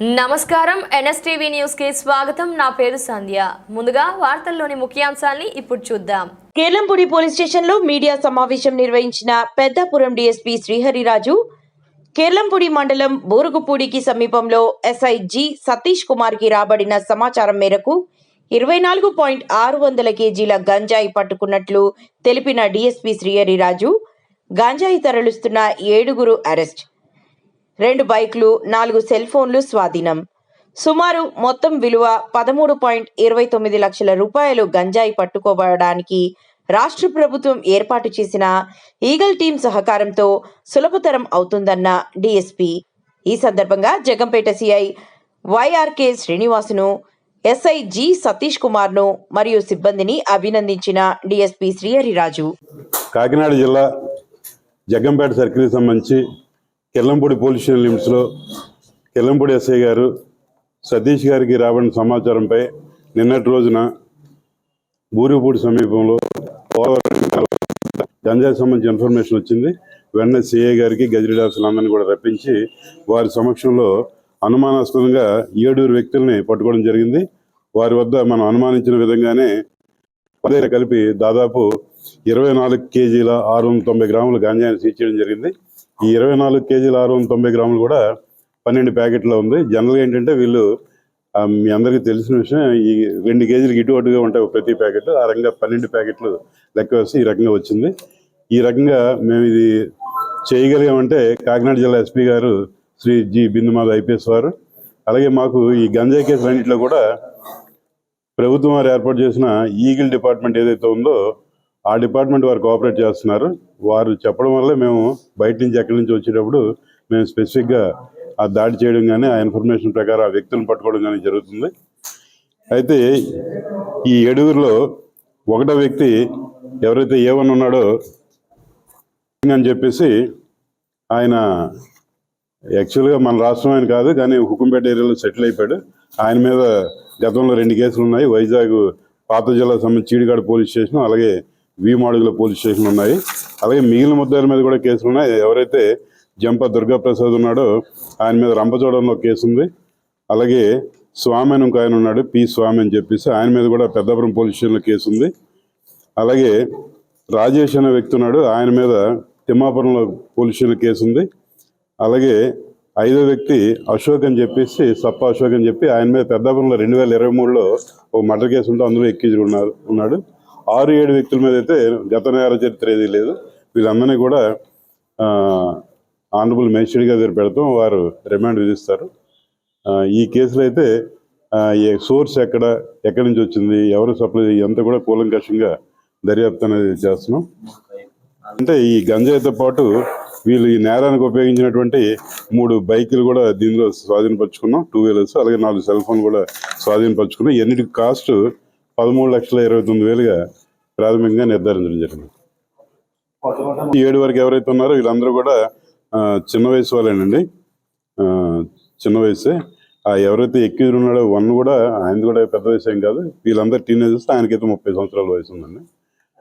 నమస్కారం. ఎన్ఎస్టీవీ న్యూస్కి స్వాగతం. నా పేరు సంధ్య. ముందుగా వార్తల్లోని ముఖ్యాంశాల్ని ఇప్పుడు చూద్దాం. కేలంపూడి పోలీస్ స్టేషన్లో మీడియా సమావేశం నిర్వహించిన పెద్దాపురం డిఎస్పీ శ్రీహరిరాజు కేర్లంపూడి మండలం బోరుగుపూడికి సమీపంలో ఎస్ఐ జి సతీష్ కుమార్కి రాబడిన సమాచారం మేరకు ఇరవై నాలుగు పాయింట్ ఆరు వందల కేజీల గంజాయి పట్టుకున్నట్లు తెలిపిన డిఎస్పీ శ్రీహరిరాజు గంజాయి తరలిస్తున్న ఏడుగురు అరెస్ట్. రెండు బైక్లు నాలుగు సెల్ ఫోన్లు స్వాధీనం. సుమారు మొత్తం విలువ పదమూడు పాయింట్ ఇరవై తొమ్మిది లక్షల రూపాయలు గంజాయి పట్టుకోవడానికి రాష్ట్ర ప్రభుత్వం ఏర్పాటు చేసిన ఈగల్ టీం సహకారంతో సులభతరం అవుతుందన్న డిఎస్పి. ఈ సందర్భంగా జగంపేట సిఐ వైఆర్కే శ్రీనివాసును ఎస్ఐ జి సతీష్ కుమార్ను మరియు సిబ్బందిని అభినందించిన డిఎస్పి శ్రీహరిరాజు. కాకినాడ జిల్లా జగంపేట సర్కిల్ సంబంధించి కెల్లంపూడి పోలీస్ స్టేషన్ లిమిట్స్లో కెల్లంపూడి ఎస్ఐ గారు సతీష్ గారికి రాబడిన సమాచారంపై నిన్నటి రోజున బూరిపూడి సమీపంలో గంజాయి సంబంధించి ఇన్ఫర్మేషన్ వచ్చింది. వెంటనే సిఐ గారికి గజరీ అందరినీ కూడా రప్పించి వారి సమక్షంలో అనుమానాస్పదంగా ఏడుగురు వ్యక్తుల్ని పట్టుకోవడం జరిగింది. వారి వద్ద మనం అనుమానించిన విధంగానే పదే కలిపి దాదాపు ఇరవై నాలుగు కేజీల ఆరు వందల తొంభై గ్రాముల గాంజాయిని సీజ్ చేయడం జరిగింది. ఈ ఇరవై నాలుగు కేజీల ఆరు వందల తొంభై గ్రాములు కూడా పన్నెండు ప్యాకెట్లో ఉంది. జనరల్గా ఏంటంటే వీళ్ళు మీ అందరికీ తెలిసిన విషయం ఈ రెండు కేజీలకు ఇటు అటుగా ఉంటాయి ప్రతి ప్యాకెట్ ఆ రకంగా పన్నెండు ప్యాకెట్లు లెక్క వేసి ఈ రకంగా వచ్చింది. ఈ రకంగా మేము ఇది చేయగలిగామంటే కాకినాడ జిల్లా ఎస్పీ గారు శ్రీ జి బిందుమాధ ఐపీఎస్ వారు అలాగే మాకు ఈ గంజాయి కేసులన్నింటిలో కూడా ప్రభుత్వం వారు ఏర్పాటు చేసిన ఈగిల్ డిపార్ట్మెంట్ ఏదైతే ఉందో ఆ డిపార్ట్మెంట్ వారు కోఆపరేట్ చేస్తున్నారు. వారు చెప్పడం వల్ల మేము బయట నుంచి ఎక్కడి నుంచి వచ్చేటప్పుడు మేము స్పెసిఫిక్గా ఆ దాడి చేయడం కానీ ఆ ఇన్ఫర్మేషన్ ప్రకారం ఆ వ్యక్తులను పట్టుకోవడం కానీ జరుగుతుంది. అయితే ఈ ఏడుగురిలో ఒకటో వ్యక్తి ఎవరైతే ఏమని ఉన్నాడో అని చెప్పేసి ఆయన యాక్చువల్గా మన రాష్ట్రం ఆయన కాదు కానీ హుకుంపేట ఏరియాలో సెటిల్ అయిపోయాడు. ఆయన మీద గతంలో రెండు కేసులు ఉన్నాయి. వైజాగ్ పాత జిల్లా సంబంధించి చీడిగాడ పోలీస్ స్టేషన్ అలాగే వి మాడుగుల పోలీస్ స్టేషన్ ఉన్నాయి. అలాగే మిగిలిన ముద్దాయిల మీద కూడా కేసులు ఉన్నాయి. ఎవరైతే జంప దుర్గాప్రసాద్ ఉన్నాడో ఆయన మీద రంపచోడంలో కేసు ఉంది అలాగే స్వామి అని ఆయన ఉన్నాడు పి స్వామి అని చెప్పేసి ఆయన మీద కూడా పెద్దపురం పోలీస్ స్టేషన్లో కేసు ఉంది అలాగే రాజేష్ అనే వ్యక్తి ఉన్నాడు ఆయన మీద తిమ్మాపురంలో పోలీస్ స్టేషన్లో కేసు ఉంది అలాగే ఐదో వ్యక్తి అశోక్ అని చెప్పేసి సప్ప అశోక్ అని చెప్పి ఆయన మీద పెద్దాపురంలో రెండు వేల ఇరవై మూడులో ఒక మర్డర్ కేసు ఉంటే అందులో ఎక్కించి ఉన్నారు ఉన్నాడు. ఆరు ఏడు వ్యక్తుల మీద అయితే గత నేర చరిత్ర ఏది లేదు. వీళ్ళందరినీ కూడా ఆనరబుల్ మేజిస్ట్రేట్ గారి దగ్గర పెడతాం వారు రిమాండ్ విధిస్తారు. ఈ కేసులో అయితే ఏ ఈ సోర్స్ ఎక్కడ ఎక్కడి నుంచి వచ్చింది ఎవరు సప్లై ఎంత కూడా కూలంకషంగా దర్యాప్తు అనేది చేస్తున్నాం. అంటే ఈ గంజాయితో పాటు వీళ్ళు ఈ నేరానికి ఉపయోగించినటువంటి మూడు బైకులు కూడా దీనిలో స్వాధీనపరుచుకున్నాం. టూ వీలర్స్ అలాగే నాలుగు సెల్ ఫోన్ కూడా స్వాధీనపరుచుకున్నాం. ఎన్నిటికి కాస్ట్ పదమూడు లక్షల ఇరవై తొమ్మిది వేలుగా ప్రాథమికంగా నిర్ధారించడం జరిగింది. ఈ ఏడు వరకు ఎవరైతే ఉన్నారో వీళ్ళందరూ కూడా చిన్న వయసు వాళ్ళేనండి. ఆ, చిన్న వయసే. ఎవరైతే ఎక్కువ ఉన్నాడో వన్ కూడా ఆయన కూడా పెద్ద వయసు ఏం కాదు. వీళ్ళందరూ టీనేజర్స్ ఆయనకైతే ముప్పై సంవత్సరాల వయసు ఉందండి.